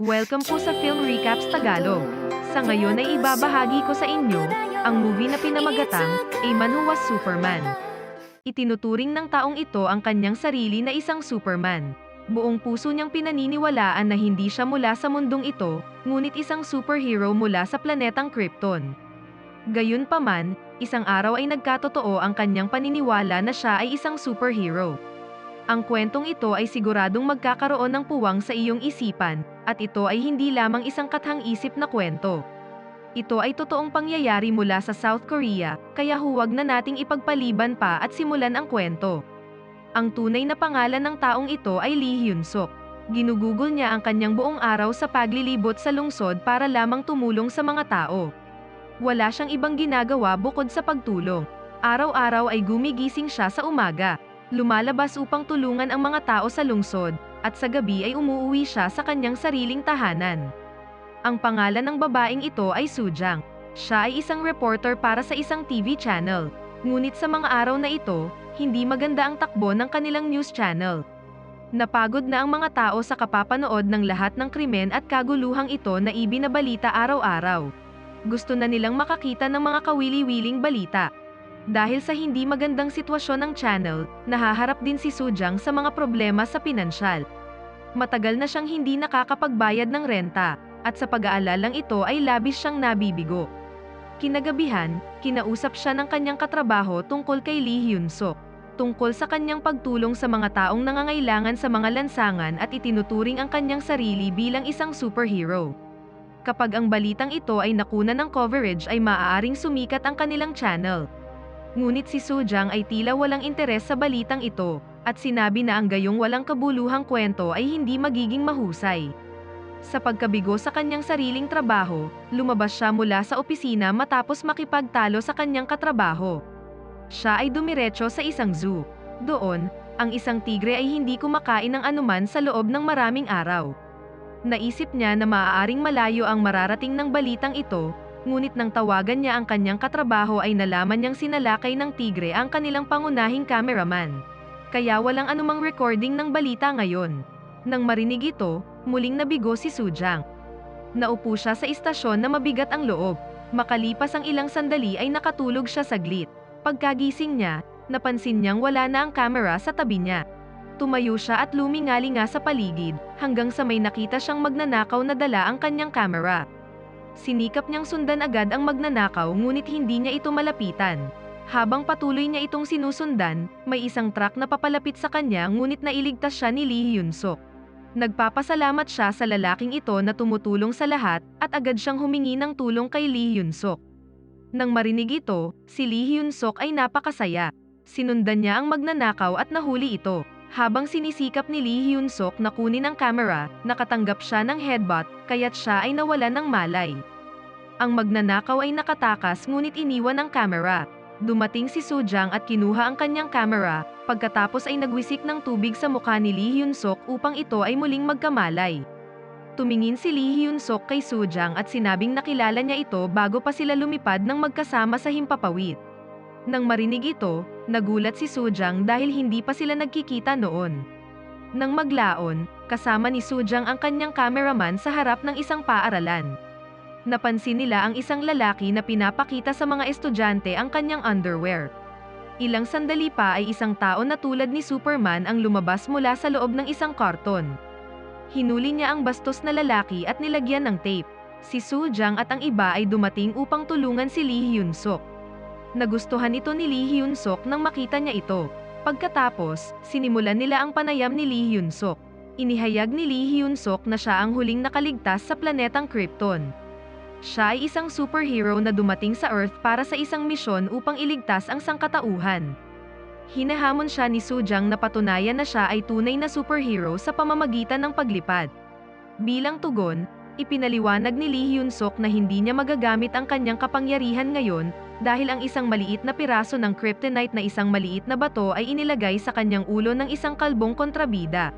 Welcome po sa Film Recaps Tagalog. Sa ngayon ay ibabahagi ko sa inyo ang movie na pinamagatang A Superman. Itinuturing ng taong ito ang kanyang sarili na isang Superman. Buong puso niyang pinaniniwalaan na hindi siya mula sa mundong ito, ngunit isang superhero mula sa planetang Krypton. Gayunpaman, isang araw ay nagkatotoo ang kanyang paniniwala na siya ay isang superhero. Ang kwentong ito ay siguradong magkakaroon ng puwang sa iyong isipan, at ito ay hindi lamang isang kathang-isip na kwento. Ito ay totoong pangyayari mula sa South Korea, kaya huwag na nating ipagpaliban pa at simulan ang kwento. Ang tunay na pangalan ng taong ito ay Lee Hyun-suk. Ginugugol niya ang kanyang buong araw sa paglilibot sa lungsod para lamang tumulong sa mga tao. Wala siyang ibang ginagawa bukod sa pagtulong. Araw-araw ay gumigising siya sa umaga. Lumalabas upang tulungan ang mga tao sa lungsod, at sa gabi ay umuuwi siya sa kanyang sariling tahanan. Ang pangalan ng babaeng ito ay Sujang. Siya ay isang reporter para sa isang TV channel. Ngunit sa mga araw na ito, hindi maganda ang takbo ng kanilang news channel. Napagod na ang mga tao sa kapapanood ng lahat ng krimen at kaguluhang ito na ibinabalita araw-araw. Gusto na nilang makakita ng mga kawili-wiling balita. Dahil sa hindi magandang sitwasyon ng channel, nahaharap din si Sujang sa mga problema sa pinansyal. Matagal na siyang hindi nakakapagbayad ng renta, at sa pag-aalalang ito ay labis siyang nabibigo. Kinagabihan, kinausap siya ng kanyang katrabaho tungkol kay Lee Hyun-suk, tungkol sa kanyang pagtulong sa mga taong nangangailangan sa mga lansangan at itinuturing ang kanyang sarili bilang isang superhero. Kapag ang balitang ito ay nakuna ng coverage ay maaaring sumikat ang kanilang channel. Ngunit si Sujang ay tila walang interes sa balitang ito, at sinabi na ang gayong walang kabuluhang kwento ay hindi magiging mahusay. Sa pagkabigo sa kanyang sariling trabaho, lumabas siya mula sa opisina matapos makipagtalo sa kanyang katrabaho. Siya ay dumiretso sa isang zoo. Doon, ang isang tigre ay hindi kumakain ng anuman sa loob ng maraming araw. Naisip niya na maaaring malayo ang mararating ng balitang ito, ngunit nang tawagan niya ang kanyang katrabaho ay nalaman niyang sinalakay ng tigre ang kanilang pangunahing cameraman. Kaya walang anumang recording ng balita ngayon. Nang marinig ito, muling nabigo si Sujang. Naupo siya sa istasyon na mabigat ang loob. Makalipas ang ilang sandali ay nakatulog siya saglit. Pagkagising niya, napansin niyang wala na ang camera sa tabi niya. Tumayo siya at lumingali nga sa paligid, hanggang sa may nakita siyang magnanakaw na dala ang kanyang camera. Sinikap niyang sundan agad ang magnanakaw ngunit hindi niya ito malapitan. Habang patuloy niya itong sinusundan, may isang truck na papalapit sa kanya ngunit nailigtas siya ni Lee Hyun-suk. Nagpapasalamat siya sa lalaking ito na tumutulong sa lahat at agad siyang humingi ng tulong kay Lee Hyun-suk. Nang marinig ito, si Lee Hyun-suk ay napakasaya. Sinundan niya ang magnanakaw at nahuli ito. Habang sinisikap ni Lee Hyun-suk na kunin ang camera, nakatanggap siya ng headbutt, kaya't siya ay nawalan ng malay. Ang magnanakaw ay nakatakas ngunit iniwan ang camera. Dumating si Sujang at kinuha ang kanyang camera, pagkatapos ay nagwisik ng tubig sa mukha ni Lee Hyun-suk upang ito ay muling magkamalay. Tumingin si Lee Hyun-suk kay Sujang at sinabing nakilala niya ito bago pa sila lumipad ng magkasama sa himpapawid. Nang marinig ito, nagulat si Sujang dahil hindi pa sila nagkikita noon. Nang maglaon, kasama ni Sujang ang kanyang cameraman sa harap ng isang paaralan. Napansin nila ang isang lalaki na pinapakita sa mga estudyante ang kanyang underwear. Ilang sandali pa ay isang tao na tulad ni Superman ang lumabas mula sa loob ng isang karton. Hinuli niya ang bastos na lalaki at nilagyan ng tape. Si Sujang at ang iba ay dumating upang tulungan si Lee Hyun-suk. Nagustuhan ito ni Lee Hyun-suk nang makita niya ito. Pagkatapos, sinimulan nila ang panayam ni Lee Hyun-suk. Inihayag ni Lee Hyun-suk na siya ang huling nakaligtas sa planetang Krypton. Siya ay isang superhero na dumating sa Earth para sa isang misyon upang iligtas ang sangkatauhan. Hinahamon siya ni Sujang na patunayan na siya ay tunay na superhero sa pamamagitan ng paglipad. Bilang tugon, ipinaliwanag ni Lee Hyun-suk na hindi niya magagamit ang kanyang kapangyarihan ngayon dahil ang isang maliit na piraso ng kryptonite na isang maliit na bato ay inilagay sa kanyang ulo ng isang kalbong kontrabida.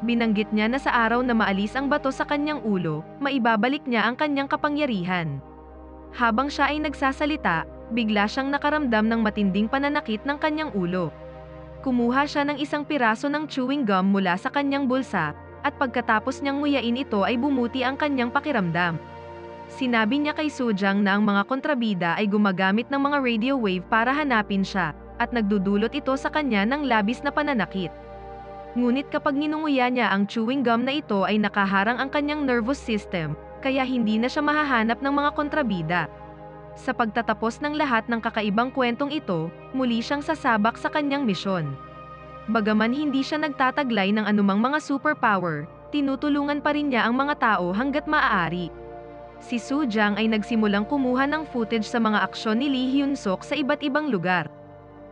Binanggit niya na sa araw na maalis ang bato sa kanyang ulo, maibabalik niya ang kanyang kapangyarihan. Habang siya ay nagsasalita, bigla siyang nakaramdam ng matinding pananakit ng kanyang ulo. Kumuha siya ng isang piraso ng chewing gum mula sa kanyang bulsa, at pagkatapos niyang nguyain ito ay bumuti ang kanyang pakiramdam. Sinabi niya kay Sujang na ang mga kontrabida ay gumagamit ng mga radio wave para hanapin siya, at nagdudulot ito sa kanya ng labis na pananakit. Ngunit kapag ninunguya niya ang chewing gum na ito ay nakaharang ang kanyang nervous system, kaya hindi na siya mahahanap ng mga kontrabida. Sa pagtatapos ng lahat ng kakaibang kwentong ito, muli siyang sasabak sa kanyang misyon. Bagaman hindi siya nagtataglay ng anumang mga superpower, tinutulungan pa rin niya ang mga tao hanggat maaari. Si Su Jiang ay nagsimulang kumuha ng footage sa mga aksyon ni Lee Hyun Suk sa iba't ibang lugar.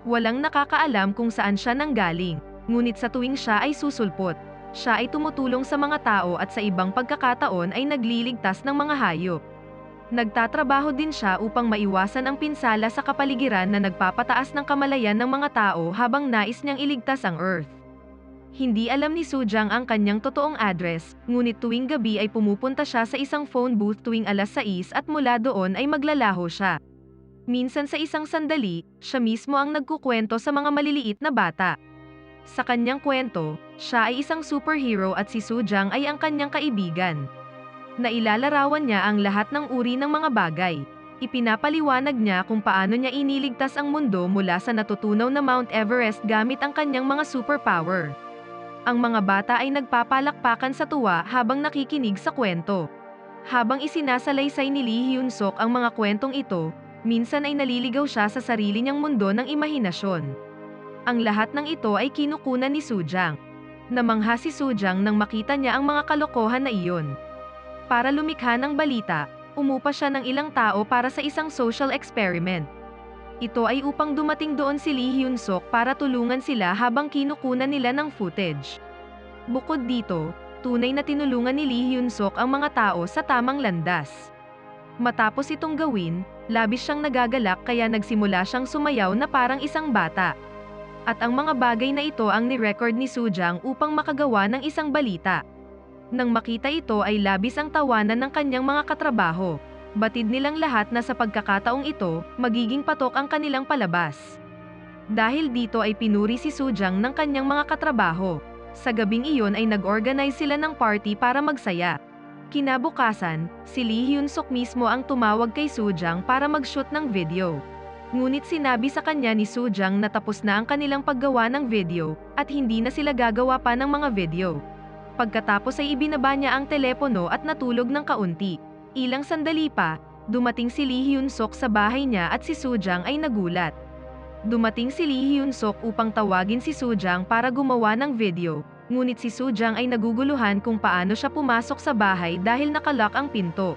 Walang nakakaalam kung saan siya nanggaling, ngunit sa tuwing siya ay susulpot, siya ay tumutulong sa mga tao at sa ibang pagkakataon ay nagliligtas ng mga hayop. Nagtatrabaho din siya upang maiwasan ang pinsala sa kapaligiran na nagpapataas ng kamalayan ng mga tao habang nais niyang iligtas ang Earth. Hindi alam ni Sujang ang kanyang totoong address, ngunit tuwing gabi ay pumupunta siya sa isang phone booth tuwing alas 6 at mula doon ay maglalaho siya. Minsan sa isang sandali, siya mismo ang nagkukwento sa mga maliliit na bata. Sa kanyang kwento, siya ay isang superhero at si Sujang ay ang kanyang kaibigan na ilalarawan niya ang lahat ng uri ng mga bagay. Ipinapaliwanag niya kung paano niya iniligtas ang mundo mula sa natutunaw na Mount Everest gamit ang kanyang mga superpower. Ang mga bata ay nagpapalakpakan sa tuwa habang nakikinig sa kwento. Habang isinasalaysay ni Lee Hyun Suk ang mga kwentong ito, minsan ay naliligaw siya sa sarili niyang mundo ng imahinasyon. Ang lahat ng ito ay kinukunan ni Sujang. Namangha si Sujang nang makita niya ang mga kalokohan na iyon. Para lumikha ng balita, umupa siya ng ilang tao para sa isang social experiment. Ito ay upang dumating doon si Lee Hyun Suk para tulungan sila habang kinukunan nila ng footage. Bukod dito, tunay na tinulungan ni Lee Hyun Suk ang mga tao sa tamang landas. Matapos itong gawin, labis siyang nagagalak kaya nagsimula siyang sumayaw na parang isang bata. At ang mga bagay na ito ang ni-record ni Sujang upang makagawa ng isang balita. Nang makita ito ay labis ang tawanan ng kanyang mga katrabaho. Batid nilang lahat na sa pagkakataong ito, magiging patok ang kanilang palabas. Dahil dito ay pinuri si Sujang ng kanyang mga katrabaho. Sa gabing iyon ay nag-organize sila ng party para magsaya. Kinabukasan, si Lee Hyun Suk mismo ang tumawag kay Sujang para mag-shoot ng video. Ngunit sinabi sa kanya ni Sujang na tapos na ang kanilang paggawa ng video, at hindi na sila gagawa pa ng mga video. Pagkatapos ay ibinaba niya ang telepono at natulog ng kaunti. Ilang sandali pa, dumating si Lee Hyun Suk sa bahay niya at si Sujang ay nagulat. Dumating si Lee Hyun Suk upang tawagin si Sujang para gumawa ng video, ngunit si Sujang ay naguguluhan kung paano siya pumasok sa bahay dahil nakalock ang pinto.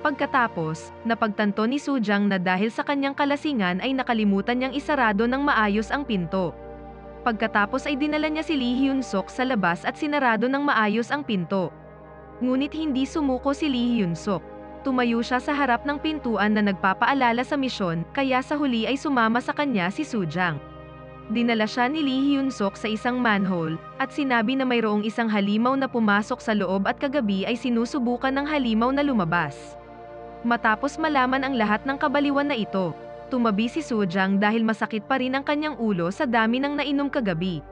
Pagkatapos, napagtanto ni Sujang na dahil sa kanyang kalasingan ay nakalimutan niyang isarado ng maayos ang pinto. Pagkatapos ay dinala niya si Lee Hyun Suk sa labas at sinarado ng maayos ang pinto. Ngunit hindi sumuko si Lee Hyun Suk. Tumayo siya sa harap ng pintuan na nagpapaalala sa misyon, kaya sa huli ay sumama sa kanya si Sujang. Dinala siya ni Lee Hyun Suk sa isang manhole, at sinabi na mayroong isang halimaw na pumasok sa loob at kagabi ay sinusubukan ng halimaw na lumabas. Matapos malaman ang lahat ng kabaliwan na ito, tumabi si Sujang dahil masakit pa rin ang kanyang ulo sa dami ng nainom kagabi.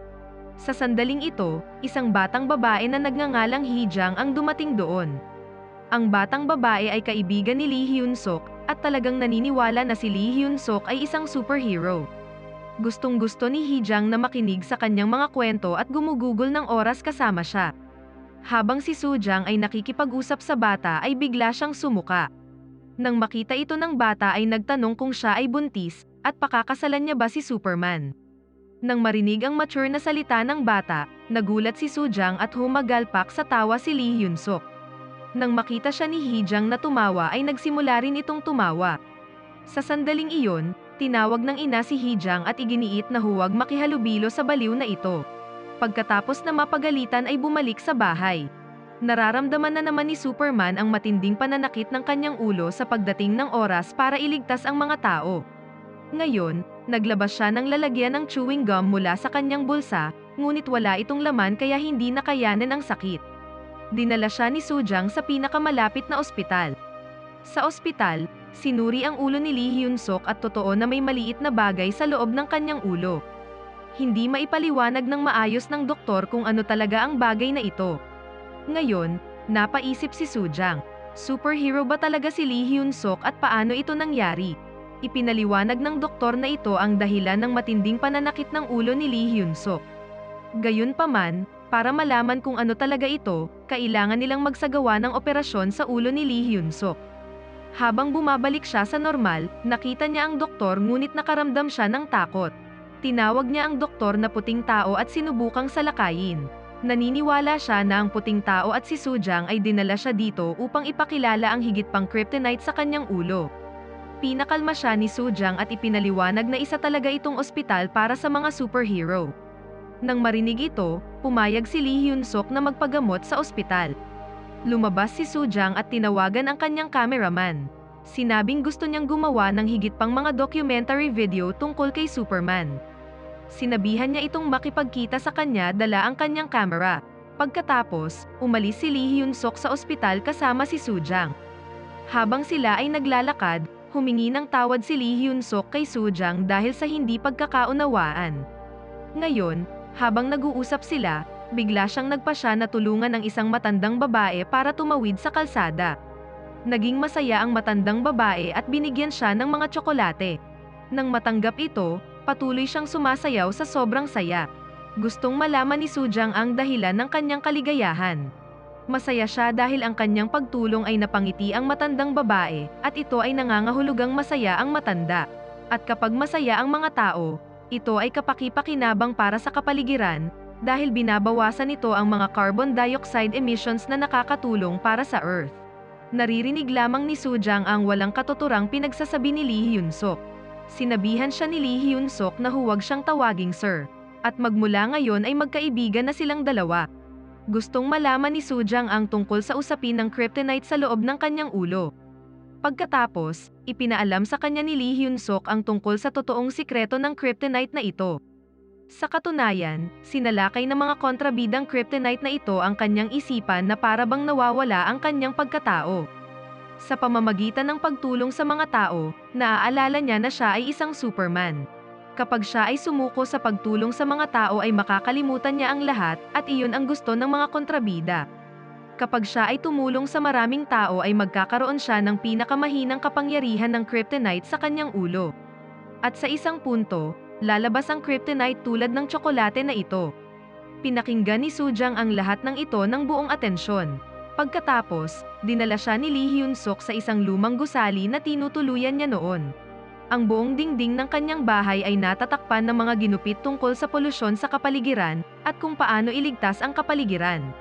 Sa sandaling ito, isang batang babae na nagngangalang Hijang ang dumating doon. Ang batang babae ay kaibigan ni Lee Hyun Suk at talagang naniniwala na si Lee Hyun Suk ay isang superhero. Gustong gusto ni Hijang na makinig sa kanyang mga kwento at gumugugol ng oras kasama siya. Habang si Sujang ay nakikipag-usap sa bata ay bigla siyang sumuka. Nang makita ito ng bata ay nagtanong kung siya ay buntis, at pakakasalan niya ba si Superman. Nang marinig ang mature na salita ng bata, nagulat si Sujang at humagalpak sa tawa si Lee Hyun Suk. Nang makita siya ni Hijang na tumawa ay nagsimula rin itong tumawa. Sa sandaling iyon, tinawag ng ina si Hijang at iginiit na huwag makihalubilo sa baliw na ito. Pagkatapos na mapagalitan ay bumalik sa bahay. Nararamdaman na naman ni Superman ang matinding pananakit ng kanyang ulo sa pagdating ng oras para iligtas ang mga tao. Ngayon, naglabas siya ng lalagyan ng chewing gum mula sa kanyang bulsa, ngunit wala itong laman kaya hindi nakayanan ang sakit. Dinala siya ni Sujang sa pinakamalapit na ospital. Sa ospital, sinuri ang ulo ni Lee Hyun Suk at totoo na may maliit na bagay sa loob ng kanyang ulo. Hindi maipaliwanag ng maayos ng doktor kung ano talaga ang bagay na ito. Ngayon, napaisip si Sujang. Superhero ba talaga si Lee Hyun Sok at paano ito nangyari? Ipinaliwanag ng doktor na ito ang dahilan ng matinding pananakit ng ulo ni Lee Hyun Sok. Gayunpaman, para malaman kung ano talaga ito, kailangan nilang magsagawa ng operasyon sa ulo ni Lee Hyun Sok. Habang bumabalik siya sa normal, nakita niya ang doktor ngunit nakaramdam siya ng takot. Tinawag niya ang doktor na puting tao at sinubukang salakayin. Naniniwala siya na ang puting tao at si Sujang ay dinala siya dito upang ipakilala ang higit pang kryptonite sa kanyang ulo. Pinakalma siya ni Sujang at ipinaliwanag na isa talaga itong ospital para sa mga superhero. Nang marinig ito, pumayag si Lee Hyun Sok na magpagamot sa ospital. Lumabas si Sujang at tinawagan ang kanyang cameraman. Sinabing gusto niyang gumawa ng higit pang mga documentary video tungkol kay Superman. Sinabihan niya itong makipagkita sa kanya dala ang kanyang camera. Pagkatapos, umalis si Lee Hyun Sok sa ospital kasama si Sujang. Habang sila ay naglalakad, humingi ng tawad si Lee Hyun Sok kay Sujang dahil sa hindi pagkakaunawaan. Ngayon, habang nag-uusap sila, bigla siyang nagpasya na tulungan ang isang matandang babae para tumawid sa kalsada. Naging masaya ang matandang babae at binigyan siya ng mga tsokolate. Nang matanggap ito, patuloy siyang sumasayaw sa sobrang saya. Gustong malaman ni Sujang ang dahilan ng kanyang kaligayahan. Masaya siya dahil ang kanyang pagtulong ay napangiti ang matandang babae, at ito ay nangangahulugang masaya ang matanda. At kapag masaya ang mga tao, ito ay kapaki-pakinabang para sa kapaligiran, dahil binabawasan nito ang mga carbon dioxide emissions na nakakatulong para sa Earth. Naririnig lamang ni Sujang ang walang katuturang pinagsasabi ni Lee Hyun Sok. Sinabihan siya ni Lee Hyun Sok na huwag siyang tawaging sir. At magmula ngayon ay magkaibigan na silang dalawa. Gustong malaman ni Sujang ang tungkol sa usapin ng kryptonite sa loob ng kanyang ulo. Pagkatapos, ipinaalam sa kanya ni Lee Hyun Sok ang tungkol sa totoong sikreto ng kryptonite na ito. Sa katunayan, sinalakay ng mga kontrabidang kryptonite na ito ang kanyang isipan na para bang nawawala ang kanyang pagkatao. Sa pamamagitan ng pagtulong sa mga tao, naaalala niya na siya ay isang Superman. Kapag siya ay sumuko sa pagtulong sa mga tao ay makakalimutan niya ang lahat at iyon ang gusto ng mga kontrabida. Kapag siya ay tumulong sa maraming tao ay magkakaroon siya ng pinakamahinang kapangyarihan ng kryptonite sa kanyang ulo. At sa isang punto, lalabas ang kryptonite tulad ng tsokolate na ito. Pinakinggan ni Sujang ang lahat ng ito ng buong atensyon. Pagkatapos, dinala siya ni Lee Hyun Sok sa isang lumang gusali na tinutuluyan niya noon. Ang buong dingding ng kanyang bahay ay natatakpan ng mga ginupit tungkol sa polusyon sa kapaligiran at kung paano iligtas ang kapaligiran.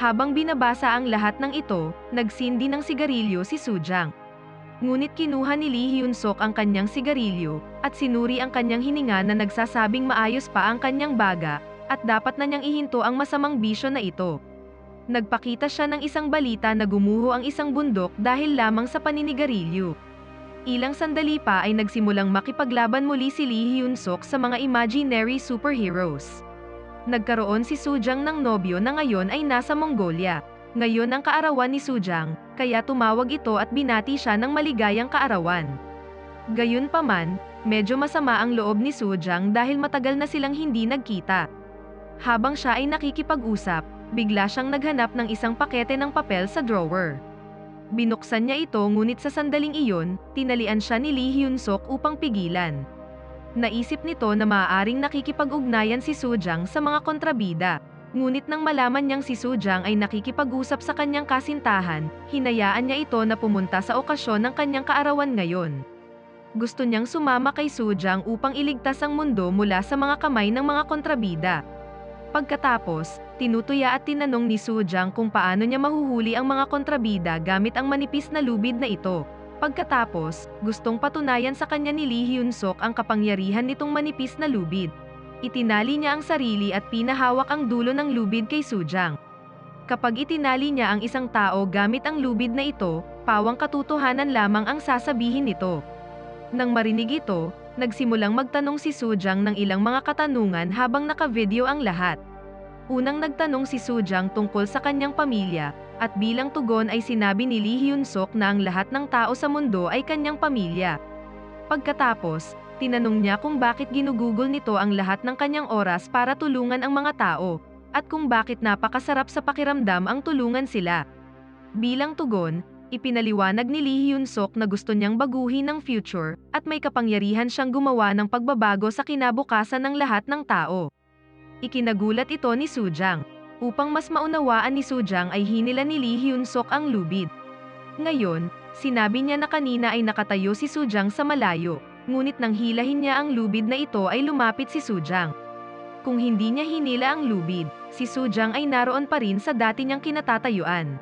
Habang binabasa ang lahat ng ito, nagsindi ng sigarilyo si Sujang. Ngunit kinuha ni Lee Hyun Sok ang kanyang sigarilyo at sinuri ang kanyang hininga na nagsasabing maayos pa ang kanyang baga at dapat na niyang ihinto ang masamang bisyo na ito. Nagpakita siya ng isang balita na gumuho ang isang bundok dahil lamang sa paninigarilyo. Ilang sandali pa ay nagsimulang makipaglaban muli si Lee Hyun Sok sa mga imaginary superheroes. Nagkaroon si Sujang ng nobyo na ngayon ay nasa Mongolia. Ngayon ang kaarawan ni Sujang, kaya tumawag ito at binati siya ng maligayang kaarawan. Gayunpaman, medyo masama ang loob ni Sujang dahil matagal na silang hindi nagkita. Habang siya ay nakikipag-usap, bigla siyang naghanap ng isang pakete ng papel sa drawer. Binuksan niya ito ngunit sa sandaling iyon, tinalian siya ni Lee Hyun Sok upang pigilan. Naisip nito na maaaring nakikipag-ugnayan si Sujang sa mga kontrabida. Ngunit nang malaman niyang si Sujang ay nakikipag-usap sa kanyang kasintahan, hinayaan niya ito na pumunta sa okasyon ng kanyang kaarawan ngayon. Gusto niyang sumama kay Sujang upang iligtas ang mundo mula sa mga kamay ng mga kontrabida. Pagkatapos, tinutuya at tinanong ni Sujang kung paano niya mahuhuli ang mga kontrabida gamit ang manipis na lubid na ito. Pagkatapos, gustong patunayan sa kanya ni Lee Hyun Sok ang kapangyarihan nitong manipis na lubid. Itinali niya ang sarili at pinahawak ang dulo ng lubid kay Sujang. Kapag itinali niya ang isang tao gamit ang lubid na ito, pawang katotohanan lamang ang sasabihin nito. Nang marinig ito, nagsimulang magtanong si Sujang ng ilang mga katanungan habang naka-video ang lahat. Unang nagtanong si Sujang tungkol sa kanyang pamilya, at bilang tugon ay sinabi ni Lee Hyun Sok na ang lahat ng tao sa mundo ay kanyang pamilya. Pagkatapos, tinanong niya kung bakit ginugugol nito ang lahat ng kanyang oras para tulungan ang mga tao. at kung bakit napakasarap sa pakiramdam ang tulungan sila. Bilang tugon, ipinaliwanag ni Lee Hyun Suk na gusto niyang baguhin ang future at may kapangyarihan siyang gumawa ng pagbabago sa kinabukasan ng lahat ng tao. Ikinagulat ito ni Sujang. Upang mas maunawaan ni Sujang ay hinila ni Lee Hyun Suk ang lubid. Ngayon, sinabi niya na kanina ay nakatayo si Sujang sa malayo, ngunit nang hilahin niya ang lubid na ito ay lumapit si Sujang. Kung hindi niya hinila ang lubid, si Sujang ay naroon pa rin sa dati niyang kinatatayuan.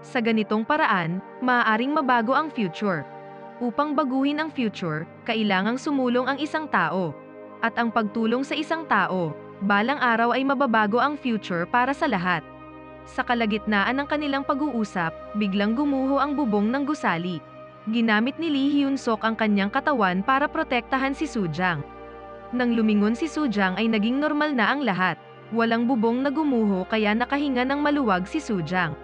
Sa ganitong paraan, maaaring mabago ang future. Upang baguhin ang future, kailangang sumulong ang isang tao. At ang pagtulong sa isang tao, balang araw ay mababago ang future para sa lahat. Sa kalagitnaan ng kanilang pag-uusap, biglang gumuho ang bubong ng gusali. Ginamit ni Lee Hyun Suk ang kanyang katawan para protektahan si Sujang. Nang lumingon si Sujang ay naging normal na ang lahat. Walang bubong na gumuho kaya nakahinga ng maluwag si Sujang.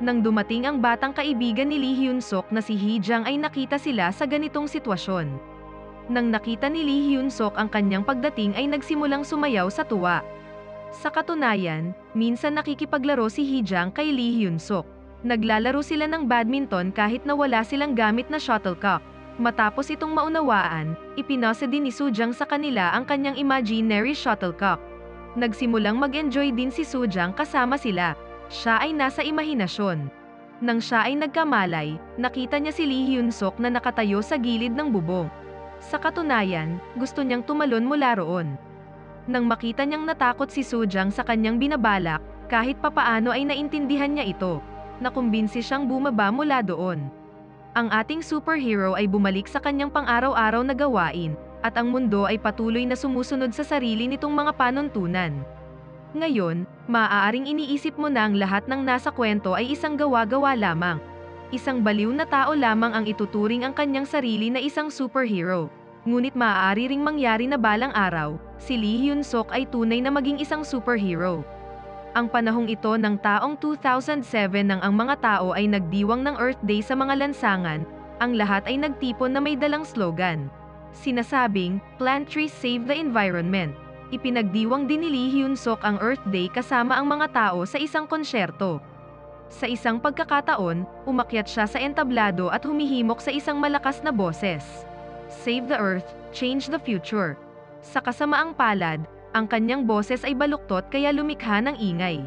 Nang dumating ang batang kaibigan ni Lee Hyun Suk na si Hee Jang ay nakita sila sa ganitong sitwasyon. Nang nakita ni Lee Hyun Suk ang kanyang pagdating ay nagsimulang sumayaw sa tuwa. Sa katunayan, minsan nakikipaglaro si Hee Jang kay Lee Hyun Suk. Naglalaro sila ng badminton kahit na wala silang gamit na shuttlecock. Matapos itong maunawaan, ipinasa din ni Sujang sa kanila ang kanyang imaginary shuttlecock. Nagsimulang mag-enjoy din si Sujang kasama sila. Siya ay nasa imahinasyon. Nang siya ay nagkamalay, nakita niya si Lee Hyun Suk na nakatayo sa gilid ng bubong. Sa katunayan, gusto niyang tumalon mula roon. Nang makita niyang natakot si Sujang sa kanyang binabalak, kahit papaano ay naintindihan niya ito. Nakumbinsi siyang bumaba mula doon. Ang ating superhero ay bumalik sa kanyang pang-araw-araw na gawain, at ang mundo ay patuloy na sumusunod sa sarili nitong mga panuntunan. Ngayon, maaaring iniisip mo na ang lahat ng nasa kwento ay isang gawa-gawa lamang. Isang baliw na tao lamang ang ituturing ang kanyang sarili na isang superhero. Ngunit maaari ring mangyari na balang araw, si Lee Hyun Suk ay tunay na maging isang superhero. Ang panahong ito ng taong 2007 nang ang mga tao ay nagdiwang ng Earth Day sa mga lansangan, ang lahat ay nagtipon na may dalang slogan. Sinasabing, Plant Trees Save the Environment. Ipinagdiwang din ni Lee Hyun Suk ang Earth Day kasama ang mga tao sa isang konsyerto. Sa isang pagkakataon, umakyat siya sa entablado at humihimok sa isang malakas na boses. Save the Earth, Change the Future. Sa kasamaang palad, ang kanyang boses ay baluktot kaya lumikha ng ingay.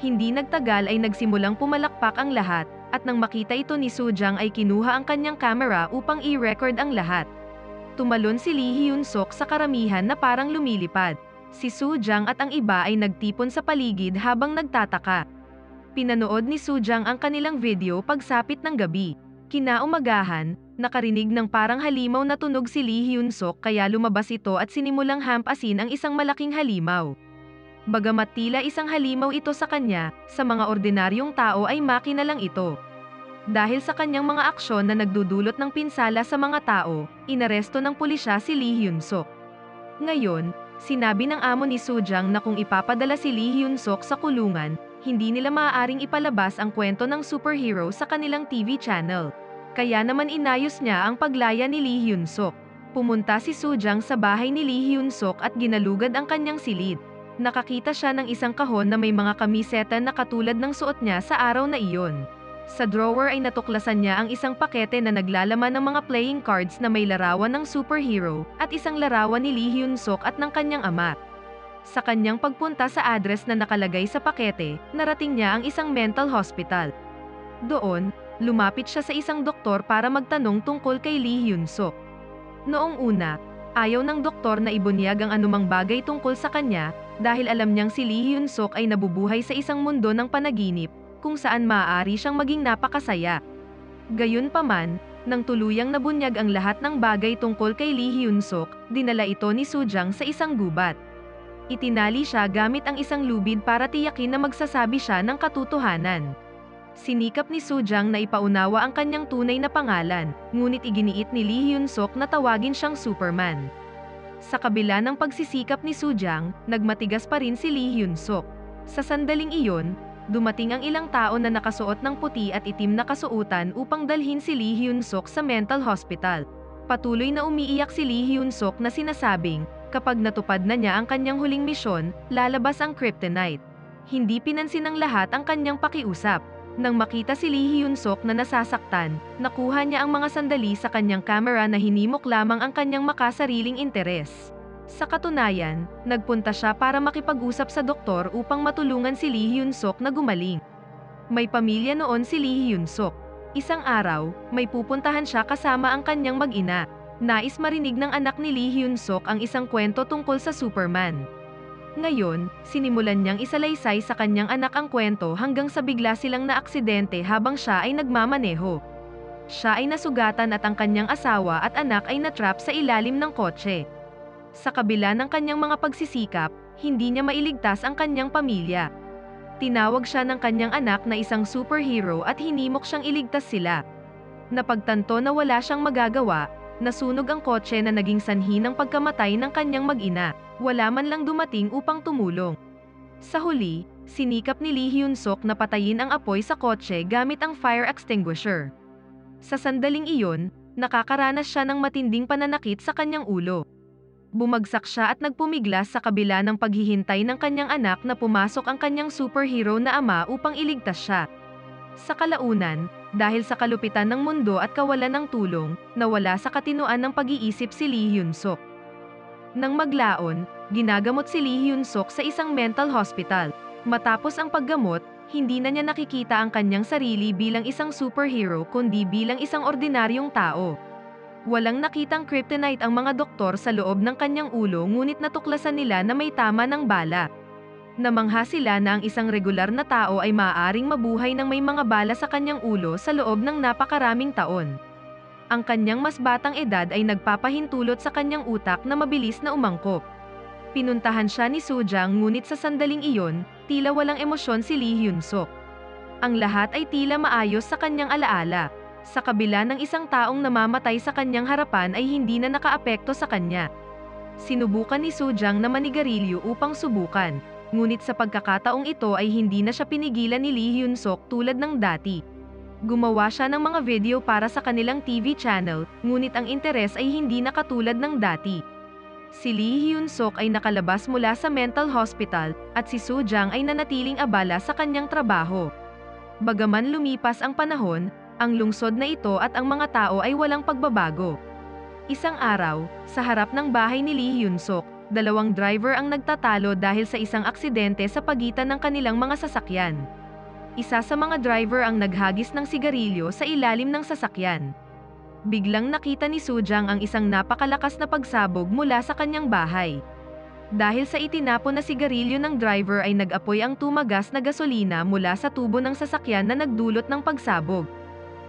Hindi nagtagal ay nagsimulang pumalakpak ang lahat, at nang makita ito ni Sujang ay kinuha ang kanyang camera upang i-record ang lahat. Tumalon si Lee Hyun Suk sa karamihan na parang lumilipad. Si Sujang at ang iba ay nagtipon sa paligid habang nagtataka. Pinanood ni Sujang ang kanilang video pagsapit ng gabi. Kinaumagahan, nakarinig ng parang halimaw na tunog si Lee Hyun Suk kaya lumabas ito at sinimulang hampasin ang isang malaking halimaw. Bagamat tila isang halimaw ito sa kanya, sa mga ordinaryong tao ay makina lang ito. Dahil sa kanyang mga aksyon na nagdudulot ng pinsala sa mga tao, inaresto ng pulisya si Lee Hyun Suk. Ngayon, sinabi ng amo ni Sujang na kung ipapadala si Lee Hyun Suk sa kulungan, hindi nila maaaring ipalabas ang kwento ng superhero sa kanilang TV channel. Kaya naman inayos niya ang paglaya ni Lee Hyun Suk. Pumunta si Sujang sa bahay ni Lee Hyun Suk at ginalugad ang kanyang silid. Nakakita siya ng isang kahon na may mga kamiseta na katulad ng suot niya sa araw na iyon. Sa drawer ay natuklasan niya ang isang pakete na naglalaman ng mga playing cards na may larawan ng superhero at isang larawan ni Lee Hyun Suk at ng kanyang ama. Sa kanyang pagpunta sa address na nakalagay sa pakete, narating niya ang isang mental hospital. Doon, lumapit siya sa isang doktor para magtanong tungkol kay Lee Hyun Suk. Noong una, ayaw ng doktor na ibunyag ang anumang bagay tungkol sa kanya dahil alam niyang si Lee Hyun Suk ay nabubuhay sa isang mundo ng panaginip kung saan maaari siyang maging napakasaya. Gayunpaman, nang tuluyang nabunyag ang lahat ng bagay tungkol kay Lee Hyun Suk, dinala ito ni Sujang sa isang gubat. Itinali siya gamit ang isang lubid para tiyakin na magsasabi siya ng katotohanan. Sinikap ni Sujang na ipaunawa ang kanyang tunay na pangalan, ngunit iginiit ni Lee Hyun Suk na tawagin siyang Superman. Sa kabila ng pagsisikap ni Sujang, nagmatigas pa rin si Lee Hyun Suk. Sa sandaling iyon, dumating ang ilang tao na nakasuot ng puti at itim na kasuotan upang dalhin si Lee Hyun Suk sa mental hospital. Patuloy na umiiyak si Lee Hyun Suk na sinasabing, Kapag natupad na niya ang kanyang huling misyon, lalabas ang kryptonite. Hindi pinansin ng lahat ang kanyang pakiusap. Nang makita si Lee Hyun-sok na nasasaktan, nakuha niya ang mga sandali sa kanyang kamera na hinimok lamang ang kanyang makasariling interes. Sa katunayan, nagpunta siya para makipag-usap sa doktor upang matulungan si Lee Hyun-sok na gumaling. May pamilya noon si Lee Hyun-sok. Isang araw, may pupuntahan siya kasama ang kanyang mag-ina. Nais marinig ng anak ni Lee Hyun-sok ang isang kwento tungkol sa Superman. Ngayon, sinimulan niyang isalaysay sa kanyang anak ang kwento hanggang sa bigla silang naaksidente habang siya ay nagmamaneho. Siya ay nasugatan at ang kanyang asawa at anak ay natrap sa ilalim ng kotse. Sa kabila ng kanyang mga pagsisikap, hindi niya mailigtas ang kanyang pamilya. Tinawag siya ng kanyang anak na isang superhero at hinimok siyang iligtas sila. Napagtanto na wala siyang magagawa, nasunog ang kotse na naging sanhi ng pagkamatay ng kanyang mag-ina. Wala man lang dumating upang tumulong. Sa huli, sinikap ni Lee Hyun-sok na patayin ang apoy sa kotse gamit ang fire extinguisher. Sa sandaling iyon, nakakaranas siya ng matinding pananakit sa kanyang ulo. Bumagsak siya at nagpumiglas sa kabila ng paghihintay ng kanyang anak na pumasok ang kanyang superhero na ama upang iligtas siya. Sa kalaunan, dahil sa kalupitan ng mundo at kawalan ng tulong, nawala sa katinoan ng pag-iisip si Lee Hyun-sok. Nang maglaon, ginagamot si Lee Hyun-sok sa isang mental hospital. Matapos ang paggamot, hindi na niya nakikita ang kanyang sarili bilang isang superhero kundi bilang isang ordinaryong tao. Walang nakitang kryptonite ang mga doktor sa loob ng kanyang ulo ngunit natuklasan nila na may tama ng bala. Namangha sila na ang isang regular na tao ay maaaring mabuhay ng may mga bala sa kanyang ulo sa loob ng napakaraming taon ang kanyang mas batang edad ay nagpapahintulot sa kanyang utak na mabilis na umangkop. Pinuntahan siya ni Sujang ngunit sa sandaling iyon, tila walang emosyon si Lee Hyun-sok. Ang lahat ay tila maayos sa kanyang alaala. Sa kabila ng isang taong namamatay sa kanyang harapan ay hindi na nakaapekto sa kanya. Sinubukan ni Sujang na manigarilyo upang subukan, ngunit sa pagkakataong ito ay hindi na siya pinigilan ni Lee Hyun-sok tulad ng dati. Gumawa siya ng mga video para sa kanilang TV channel, ngunit ang interes ay hindi na katulad ng dati. Si Lee Hyun-sok ay nakalabas mula sa mental hospital, at si Soo Jang ay nanatiling abala sa kanyang trabaho. Bagaman lumipas ang panahon, ang lungsod na ito at ang mga tao ay walang pagbabago. Isang araw, sa harap ng bahay ni Lee Hyun-sok, dalawang driver ang nagtatalo dahil sa isang aksidente sa pagitan ng kanilang mga sasakyan isa sa mga driver ang naghagis ng sigarilyo sa ilalim ng sasakyan. Biglang nakita ni Sujang ang isang napakalakas na pagsabog mula sa kanyang bahay. Dahil sa itinapon na sigarilyo ng driver ay nag-apoy ang tumagas na gasolina mula sa tubo ng sasakyan na nagdulot ng pagsabog.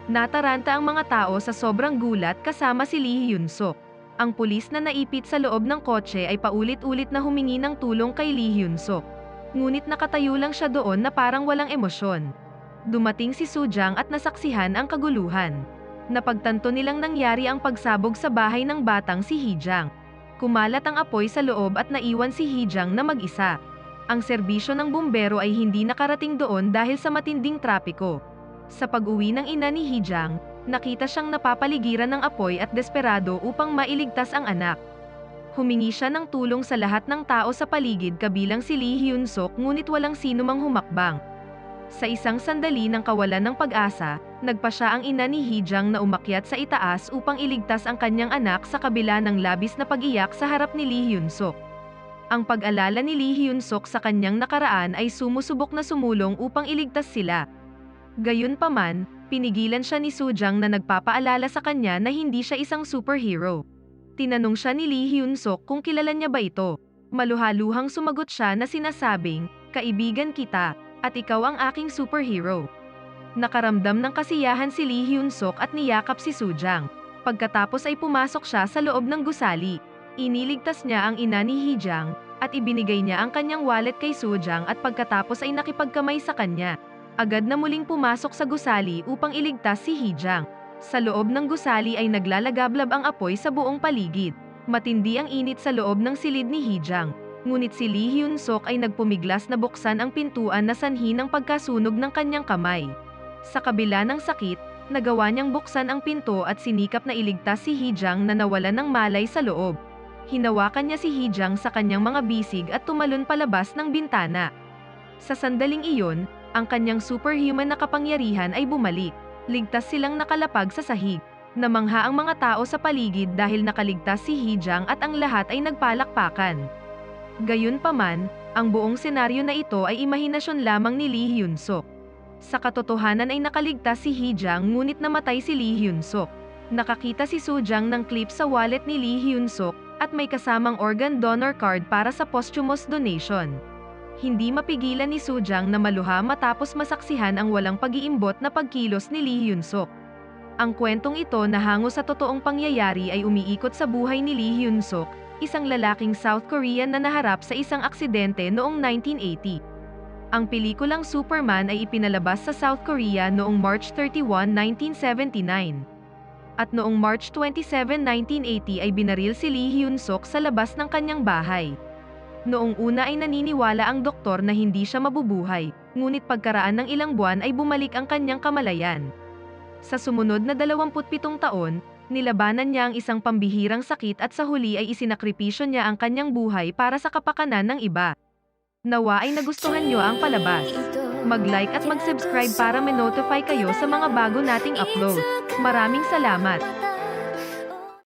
Nataranta ang mga tao sa sobrang gulat kasama si Lee Hyun-sok. Ang pulis na naipit sa loob ng kotse ay paulit-ulit na humingi ng tulong kay Lee Hyun-sok ngunit nakatayo lang siya doon na parang walang emosyon. Dumating si Sujang at nasaksihan ang kaguluhan. Napagtanto nilang nangyari ang pagsabog sa bahay ng batang si Hijang. Kumalat ang apoy sa loob at naiwan si Hijang na mag-isa. Ang serbisyo ng bumbero ay hindi nakarating doon dahil sa matinding trapiko. Sa pag-uwi ng ina ni Hijang, nakita siyang napapaligiran ng apoy at desperado upang mailigtas ang anak. Humingi siya ng tulong sa lahat ng tao sa paligid kabilang si Lee Hyun-sok ngunit walang sino mang humakbang. Sa isang sandali ng kawalan ng pag-asa, nagpa siya ang ina ni Hijang na umakyat sa itaas upang iligtas ang kanyang anak sa kabila ng labis na pag-iyak sa harap ni Lee Hyun-sok. Ang pag-alala ni Lee Hyun-sok sa kanyang nakaraan ay sumusubok na sumulong upang iligtas sila. Gayunpaman, pinigilan siya ni Sujang na nagpapaalala sa kanya na hindi siya isang superhero. Tinanong siya ni Lee Hyun-sok kung kilala niya ba ito. Maluhaluhang sumagot siya na sinasabing, kaibigan kita, at ikaw ang aking superhero. Nakaramdam ng kasiyahan si Lee Hyun-sok at niyakap si Sujang. Pagkatapos ay pumasok siya sa loob ng gusali. Iniligtas niya ang ina ni Hijang, at ibinigay niya ang kanyang wallet kay Sujang at pagkatapos ay nakipagkamay sa kanya. Agad na muling pumasok sa gusali upang iligtas si Hijang. Sa loob ng gusali ay naglalagablab ang apoy sa buong paligid. Matindi ang init sa loob ng silid ni Hijang. Ngunit si Lee Hyun-sok ay nagpumiglas na buksan ang pintuan na sanhi ng pagkasunog ng kanyang kamay. Sa kabila ng sakit, nagawa niyang buksan ang pinto at sinikap na iligtas si Hijang na nawalan ng malay sa loob. Hinawakan niya si Hijang sa kanyang mga bisig at tumalon palabas ng bintana. Sa sandaling iyon, ang kanyang superhuman na kapangyarihan ay bumalik. Ligtas silang nakalapag sa sahig. Namangha ang mga tao sa paligid dahil nakaligtas si Hijang at ang lahat ay nagpalakpakan. Gayunpaman, ang buong senaryo na ito ay imahinasyon lamang ni Lee Hyun Suk. Sa katotohanan ay nakaligtas si Hijang ngunit namatay si Lee Hyun Suk. Nakakita si Sujang ng clip sa wallet ni Lee Hyun Suk at may kasamang organ donor card para sa posthumous donation. Hindi mapigilan ni Sujang na maluha matapos masaksihan ang walang pag-iimbot na pagkilos ni Lee Hyun Suk. Ang kwentong ito na hango sa totoong pangyayari ay umiikot sa buhay ni Lee Hyun Suk, isang lalaking South Korean na naharap sa isang aksidente noong 1980. Ang pelikulang Superman ay ipinalabas sa South Korea noong March 31, 1979. At noong March 27, 1980 ay binaril si Lee Hyun Suk sa labas ng kanyang bahay. Noong una ay naniniwala ang doktor na hindi siya mabubuhay, ngunit pagkaraan ng ilang buwan ay bumalik ang kanyang kamalayan. Sa sumunod na 27 taon, nilabanan niya ang isang pambihirang sakit at sa huli ay isinakripisyo niya ang kanyang buhay para sa kapakanan ng iba. Nawa ay nagustuhan niyo ang palabas. Mag-like at mag-subscribe para ma-notify kayo sa mga bago nating upload. Maraming salamat!